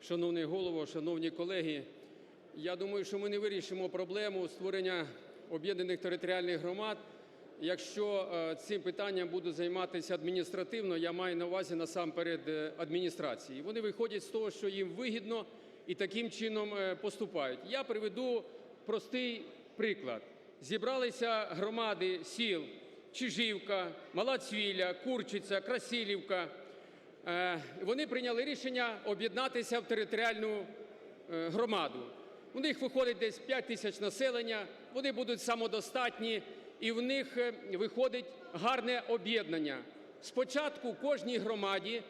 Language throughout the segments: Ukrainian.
Шановний, голово, шановні колеги, я думаю, що ми не вирішимо проблему створення об'єднаних територіальних громад, якщо е, цим питанням будуть займатися адміністративно, я маю на увазі насамперед е, адміністрації. Вони виходять з того, що їм вигідно і таким чином е, поступають. Я приведу простий приклад. Зібралися громади сіл Чижівка, Мала Цвіля, Курчиця, Красилівка. Е, Вони прийняли рішення об'єднатися в територіальну е, громаду. У них виходить десь 5 тисяч населення, вони будуть самодостатні, і в них е, виходить гарне об'єднання. Спочатку кожній громаді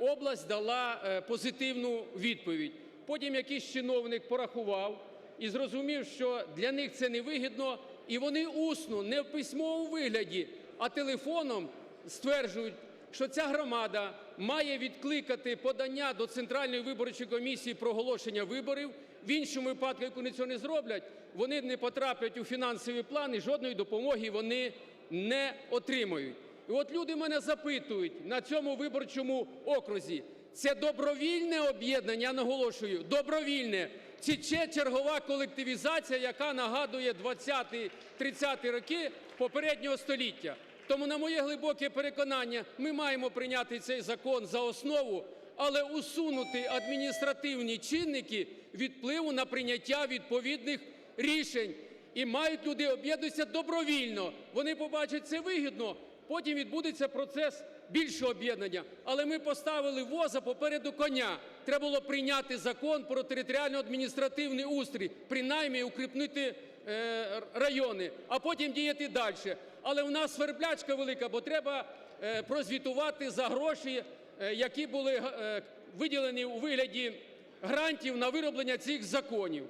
область дала позитивну відповідь. Потім якийсь чиновник порахував і зрозумів, що для них це невигідно, і вони усно, не в письмовому вигляді, а телефоном стверджують, що ця громада має відкликати подання до Центральної виборчої комісії про оголошення виборів. В іншому випадку, як вони цього не зроблять, вони не потраплять у фінансовий план і жодної допомоги вони не отримають. І от люди мене запитують на цьому виборчому окрузі, це добровільне об'єднання, я наголошую, добровільне, чи це чергова колективізація, яка нагадує 20-30 роки попереднього століття. Тому, на моє глибоке переконання, ми маємо прийняти цей закон за основу, але усунути адміністративні чинники від впливу на прийняття відповідних рішень. І мають люди об'єднуватися добровільно. Вони побачать це вигідно, потім відбудеться процес більшого об'єднання. Але ми поставили воза попереду коня. Треба було прийняти закон про територіально-адміністративний устрій, принаймні укріпнити е, райони, а потім діяти далі. Але у нас сверблячка велика, бо треба е, прозвітувати за гроші, е, які були е, виділені у вигляді грантів на вироблення цих законів.